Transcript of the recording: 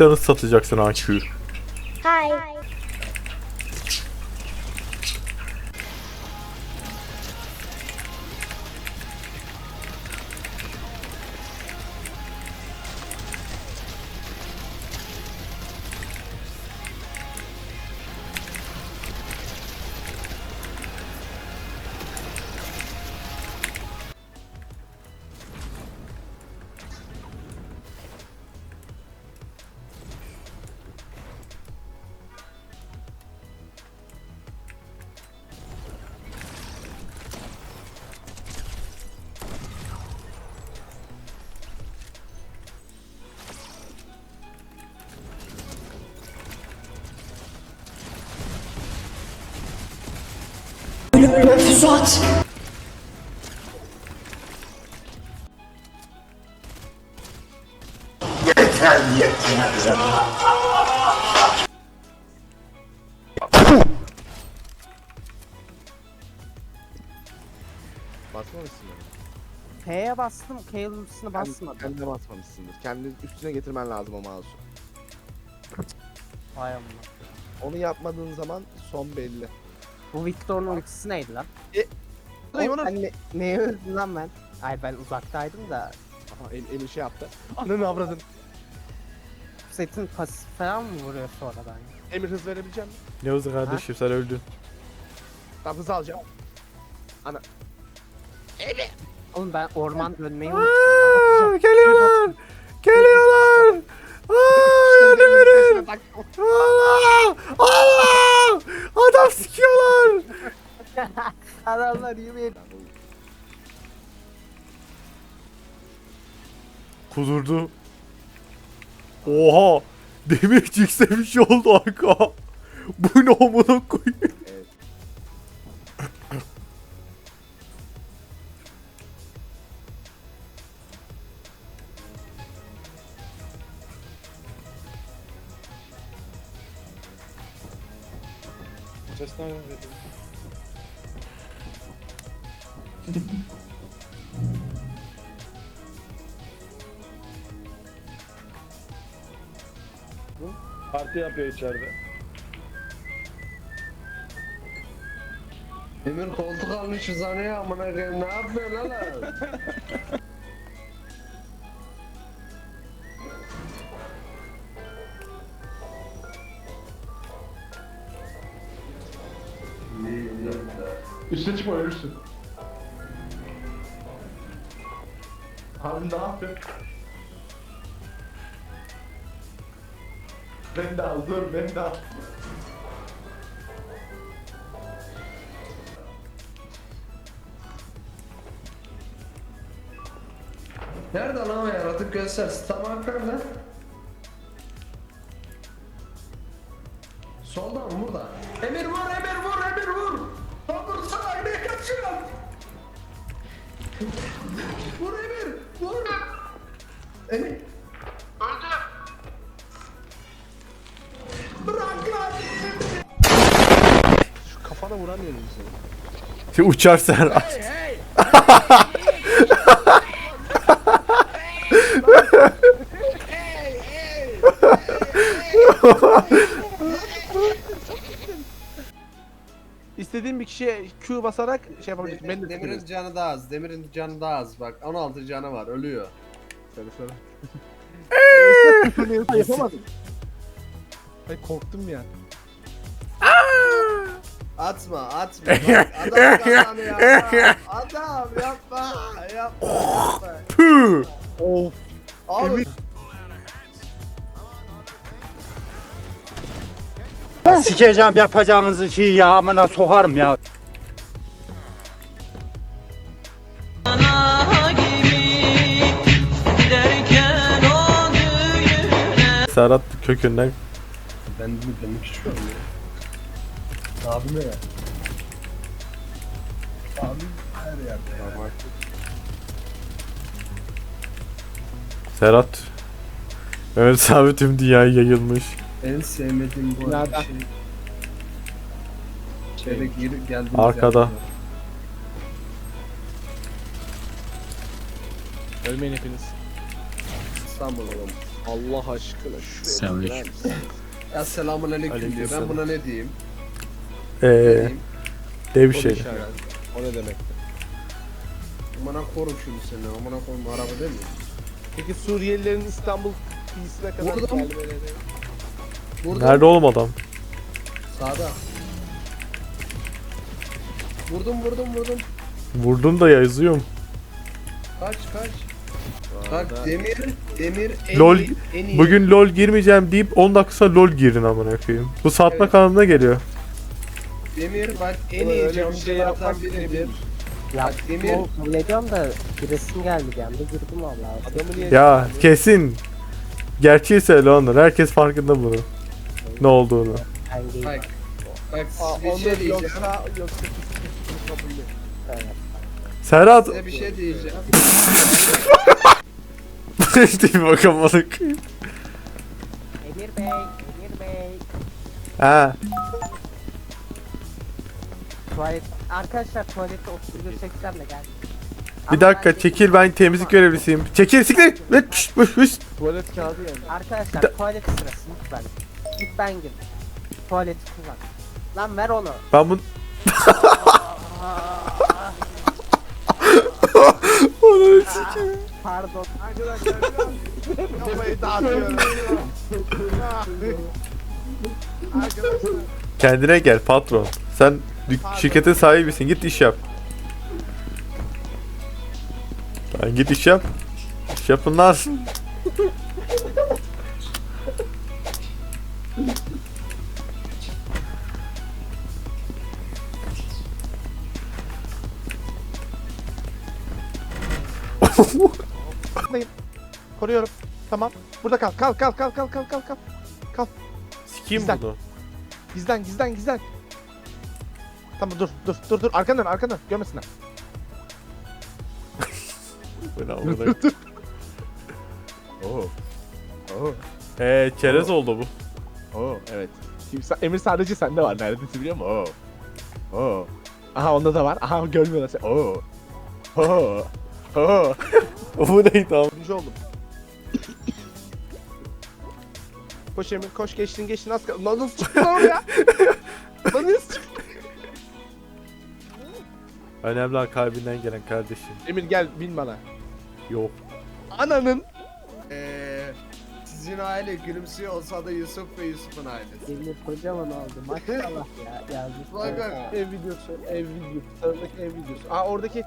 bilgisayarını satacaksın AQ. Hi. Basmamışsın mı? T'ye bastım, üstüne Kendi, basmadım. kendine basmamışsındır. Kendi üstüne getirmen lazım o mouse'u. Vay amına. Onu yapmadığın zaman son belli. Bu Victor'un ultisi neydi lan? Dayı Oğlum onu... ben ne, neye öldüm lan ben? Ay ben uzaktaydım da. Aha el, eli şey yaptı. Ananı avradın. Setin pasif falan mı vuruyor sonradan? Emir hız verebilecek misin? Ne oldu kardeşim sen öldün. Tamam hız alacağım. Oğlum ben orman dönmeyi unuttum. Aa, geliyorlar. Geliyorlar. Aa, öyle verin. Allah! Allah! Adam sikiyorlar. Adamlar yemeğe... Kudurdu. Oha! Demir çıksa bir şey oldu arka. Bu ne amına koyayım? Evet. Parti yapıyor içeride. Emir koltuk almış uzanıyor amına koyayım ne yapıyorsun lan? Üste çıkma ölürsün. Abi ne yapıyorsun? Ben de al dur ben de al. Nerede lan o yaratık göster tam nerede? Solda mı burada? Vur Emir vur! Emir! Öldü! Bırak lan! Şu kafana vuramıyorum seni. Uçar sen. Hey! hey Kişiye Q basarak şey yapabilirsin. Ben de Demir'in Demir'in canı daha az. Demir'in canı daha az bak. 16 canı var. Ölüyor. Söyle söyle. Yapamadım. Ay korktum ya. Atma, atma. Bak, adam kazanıyor. Adam, adam yapma, yapma. yapma. Püh! Of. Abi, Sikeceğim yapacağınızı şey ya amına sokarım ya. Serhat kökünden Ben de demek istiyorum ya. Abime ya. Abim her yerde ya. Serhat Mehmet abi tüm dünyaya yayılmış. En sevmediğim bu arada Nereden? şey. Şöyle gir geldiğimiz Arkada. yerden. Ölmeyin hepiniz. İstanbul oğlum. Allah aşkına şuraya girer misin? Ya selamun aleyküm diyor. Ben Aleykümselam. buna ne diyeyim? Ee, Ne diyeyim? dev şey. işaret. O ne demek? Amına korum şunu seni. Amına korum araba değil mi? Peki Suriyelilerin İstanbul kıyısına kadar Vurdum. gelmeleri. Vurdum. Nerede oğlum adam? Sağda. Vurdum vurdum vurdum. Vurdum da yazıyorum. Kaç kaç. Bak Demir, Demir en Lol, iyi, en iyi. Bugün lol girmeyeceğim deyip 10 dakika sonra lol girin amına koyayım. Bu satma Evet. kanalına geliyor. Demir bak en Öyle iyi bir şey camcılardan yapmak biridir. Ya Bak, Demir- kabul ediyorum da giresim geldi anda girdim valla. Adamı niye Ya kesin. Gerçeği söyle onlar. Herkes farkında bunun. Ne olduğunu. Ben değil. Bak. Bak Aa, size bir onu şey diyeceğim. yoksa yoksa kesin kabul değil. Evet. Serhat. Size bir şey diyeceğim. işte bakamadık. Emir Bey, Emir Bey. Ha. Tuvalet, arkadaşlar tuvalette 31 çeksem de gel. Bir dakika çekil ben temizlik görevlisiyim. Çekil siktir. Ve şşt, şşt, şşt. Tuvalet kağıdı yani. Arkadaşlar Da- tuvalet sırası lütfen. İlk ben gir. Tuvaleti kullan. Lan ver onu. Ben bunu... Onu sikeyim. Pardon. Arkadaşlar kafayı dağıtıyorum. Arkadaşlar. Kendine gel patron. Sen dük- şirketin sahibisin. Git iş yap. Lan git iş yap. İş yapın lan. Koruyorum. Tamam. Burada kal. Kal kal kal kal kal kal kal. Sikeyim Güzel. bunu. Gizlen gizlen gizlen. Tamam dur dur dur dur arkandan arkandan görmesinler. Ne amına- Oo. Oo. Ee çerez oldu bu. Oo evet. Şimdi sa- Emir sadece sende var neredeyse biliyor musun? Oo. Oo. Aha onda da var. Aha görmüyorlar seni. Oo. Oo. Oo. bu neydi abi? Üçüncü oldum. koş Emir koş geçtin geçtin az kaldı. Lan nasıl çıktın oraya? Lan nasıl çıktın? Önemli olan kalbinden gelen kardeşim. Emir gel bin bana. Yok. Ananın. Eee sizin aile gülümsüyor olsa da Yusuf ve Yusuf'un ailesi. Emir kocaman oldu. Maşallah ya. Yazmış. Bak bak. Ev videosu, ev videosu. Sıradaki ev videosu. Aa oradaki